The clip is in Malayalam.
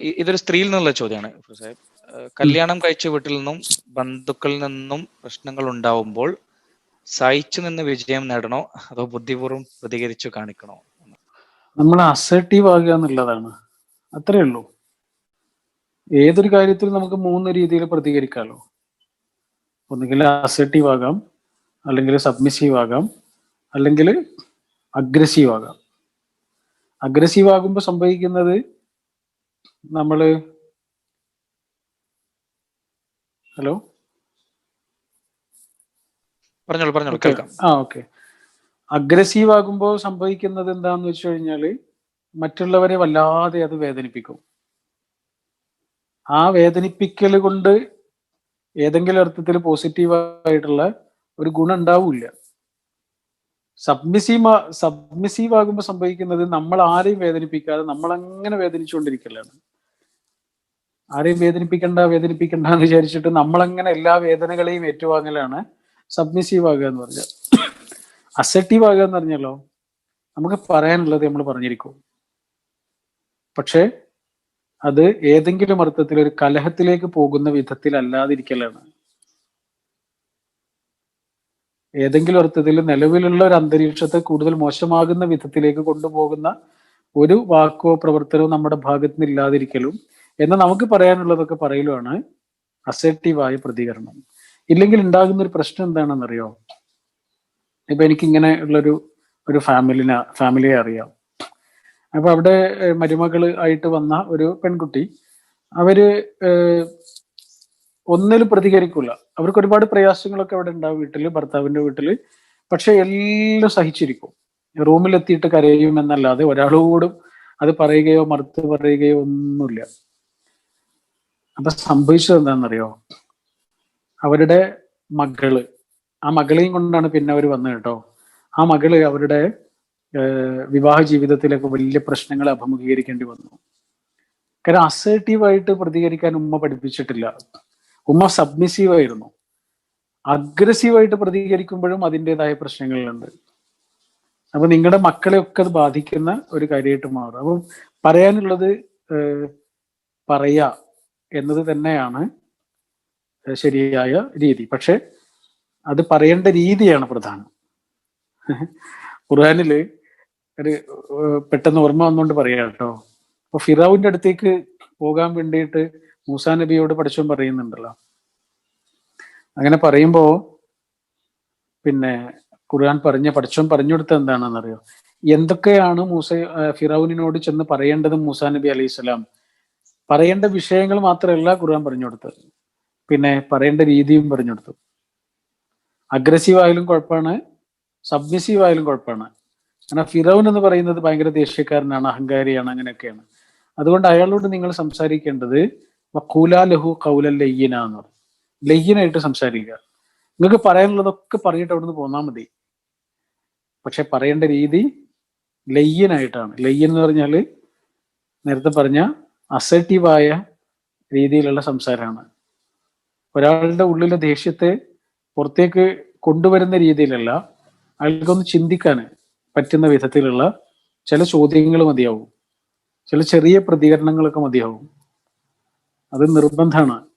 ഇതൊരു സ്ത്രീയിൽ നിന്നുള്ള ചോദ്യമാണ് സാഹിബ് കല്യാണം കഴിച്ച വീട്ടിൽ നിന്നും ബന്ധുക്കളിൽ നിന്നും പ്രശ്നങ്ങൾ ഉണ്ടാവുമ്പോൾ സഹിച്ചു നിന്ന് വിജയം നേടണോ അതോ ബുദ്ധിപൂർവം പ്രതികരിച്ചു കാണിക്കണോ? നമ്മൾ അസർട്ടീവ് ആകുക എന്നുള്ളതാണ്. അത്രേ ഉള്ളൂ. ഏതൊരു കാര്യത്തിലും നമുക്ക് മൂന്ന് രീതിയിൽ പ്രതികരിക്കാമല്ലോ ഒന്നുകിൽ അസർട്ടീവ് ആകാം അല്ലെങ്കിൽ സബ്മിസീവ് ആകാം അല്ലെങ്കിൽ അഗ്രസീവ് ആകാം. അഗ്രസീവ് ആകുമ്പോൾ സംഭവിക്കുന്നത് നമ്മൾ ഹലോ? പറഞ്ഞോളൂ പറഞ്ഞോളൂ കേൾക്കാം. ആ ഓക്കെ. അഗ്രസീവ് ആകുമ്പോൾ സംഭവിക്കുന്നത് എന്താന്ന് വെച്ച് കഴിഞ്ഞാൽ മറ്റുള്ളവരെ വല്ലാതെ അത് വേദനിപ്പിക്കും. ആ വേദനിപ്പിക്കൽ കൊണ്ട് ഏതെങ്കിലും അർത്ഥത്തിൽ പോസിറ്റീവായിട്ടുള്ള ഒരു ഗുണം ഉണ്ടാവില്ല. സബ്മിസീവ് സബ്മിസീവ് ആകുമ്പോൾ സംഭവിക്കുന്നത് നമ്മൾ ആരെയും വേദനിപ്പിക്കാതെ നമ്മൾ അങ്ങനെ വേദനിച്ചുകൊണ്ടിരിക്കലാണ്. ആരെയും വേദനിപ്പിക്കണ്ട വേദനിപ്പിക്കണ്ട എന്ന് വിചാരിച്ചിട്ട് നമ്മളങ്ങനെ എല്ലാ വേദനകളെയും ഏറ്റുവാങ്ങലാണ് സബ്മിസീവ് ആകുക എന്ന് പറഞ്ഞാൽ. അസെപ്റ്റീവ് ആകുക എന്ന് പറഞ്ഞല്ലോ നമുക്ക് പറയാനുള്ളത് നമ്മൾ പറഞ്ഞിരിക്കും. പക്ഷേ അത് ഏതെങ്കിലും അർത്ഥത്തിൽ ഒരു കലഹത്തിലേക്ക് പോകുന്ന വിധത്തിൽ അല്ലാതിരിക്കലാണ് ഏതെങ്കിലും അർത്ഥത്തിൽ നിലവിലുള്ള ഒരു അന്തരീക്ഷത്തെ കൂടുതൽ മോശമാകുന്ന വിധത്തിലേക്ക് കൊണ്ടുപോകുന്ന ഒരു വാക്കോ പ്രവർത്തനവും നമ്മുടെ ഭാഗത്തുനിന്ന് ഇല്ലാതിരിക്കലും എന്നാൽ നമുക്ക് പറയാനുള്ളതൊക്കെ പറയലുമാണ് അസെപ്റ്റീവായ പ്രതികരണം. ഇല്ലെങ്കിൽ ഉണ്ടാകുന്ന ഒരു പ്രശ്നം എന്താണെന്നറിയോ? ഇപ്പൊ എനിക്ക് ഇങ്ങനെ ഉള്ളൊരു ഒരു ഫാമിലിനെ ഫാമിലിയെ അറിയാം. അപ്പൊ അവിടെ മരുമകൾ ആയിട്ട് വന്ന ഒരു പെൺകുട്ടി അവർ ഒന്നിലും പ്രതികരിക്കില്ല അവർക്ക് ഒരുപാട് പ്രയാസങ്ങളൊക്കെ അവിടെ ഉണ്ടാവും വീട്ടിൽ ഭർത്താവിന്റെ വീട്ടിൽ. പക്ഷെ എല്ലാം സഹിച്ചിരിക്കും. റൂമിലെത്തിയിട്ട് കരയും എന്നല്ലാതെ ഒരാളോടും അത് പറയുകയോ മറുത്ത് പറയുകയോ ഒന്നുമില്ല. അപ്പൊ സംഭവിച്ചത് എന്താണെന്നറിയോ? അവരുടെ മകൾ ആ മകളെയും കൊണ്ടാണ് പിന്നെ അവർ വന്നത് കേട്ടോ. ആ മകൾ അവരുടെ വിവാഹ ജീവിതത്തിലൊക്കെ വലിയ പ്രശ്നങ്ങൾ അഭിമുഖീകരിക്കേണ്ടി വന്നു. കാരണം അസേർട്ടീവായിട്ട് പ്രതികരിക്കാൻ ഉമ്മ പഠിപ്പിച്ചിട്ടില്ല. ഉമ്മ സബ്മിസീവ് ആയിരുന്നു അഗ്രസീവായിട്ട് പ്രതികരിക്കുമ്പോഴും അതിന്റെതായ പ്രശ്നങ്ങളുണ്ട്. അപ്പൊ നിങ്ങളുടെ മക്കളെയൊക്കെ അത് ബാധിക്കുന്ന ഒരു കാര്യമായിട്ട് മാറും. അപ്പം പറയാനുള്ളത് പറയാ. എന്നത് തന്നെയാണ് ശരിയായ രീതി. പക്ഷെ അത് പറയേണ്ട രീതിയാണ് പ്രധാനം. ഖുർആാനിൽ ഒരു പെട്ടെന്ന് ഓർമ്മ വന്നുകൊണ്ട് പറയാം കേട്ടോ. അപ്പൊ ഫിറാവിന്റെ അടുത്തേക്ക് പോകാൻ വേണ്ടിയിട്ട് മൂസാ നബിയോട് പഠിച്ചും പറയുന്നുണ്ടല്ലോ. അങ്ങനെ പറയുമ്പോ പിന്നെ ഖുർആൻ പറഞ്ഞ പഠിച്ചും പറഞ്ഞു കൊടുത്ത എന്താണെന്നറിയോ? എന്തൊക്കെയാണ് മൂസ ഫിറൌനിനോട് ചെന്ന് പറയേണ്ടത് മൂസാ നബി അലൈഹി സ്വലാം? പറയേണ്ട വിഷയങ്ങൾ മാത്രമല്ല ഖുർആൻ പറഞ്ഞു കൊടുത്തത് പിന്നെ പറയേണ്ട രീതിയും പറഞ്ഞു കൊടുത്തു. അഗ്രസീവ് ആയാലും കുഴപ്പമാണ് സബ്മിസീവ് ആയാലും കുഴപ്പമാണ്. കാരണം ഫിറൌൻ എന്ന് പറയുന്നത് ഭയങ്കര ദേഷ്യക്കാരനാണ് അഹങ്കാരിയാണ് അങ്ങനെയൊക്കെയാണ്. അതുകൊണ്ട് അയാളോട് നിങ്ങൾ സംസാരിക്കേണ്ടത് വക്കൂലാ ലഹു കൗല ലയ്യന എന്ന് പറയും. ലയ്യനായിട്ട് സംസാരിക്കുക. നിങ്ങൾക്ക് പറയാനുള്ളതൊക്കെ പറഞ്ഞിട്ട് അവിടുന്ന് പോന്നാൽ മതി. പക്ഷെ പറയേണ്ട രീതി ലയ്യനായിട്ടാണ്. ലയ്യൻ എന്ന് പറഞ്ഞാൽ നേരത്തെ പറഞ്ഞ അസർട്ടീവായ രീതിയിലുള്ള സംസാരമാണ്. ഒരാളുടെ ഉള്ളിലെ ദേഷ്യത്തെ പുറത്തേക്ക് കൊണ്ടുവരുന്ന രീതിയിലല്ല അയാൾക്കൊന്ന് ചിന്തിക്കാൻ പറ്റുന്ന വിധത്തിലുള്ള ചില ചോദ്യങ്ങൾ മതിയാവും. ചില ചെറിയ പ്രതികരണങ്ങളൊക്കെ മതിയാവും. അത് നിർബന്ധമാണ്.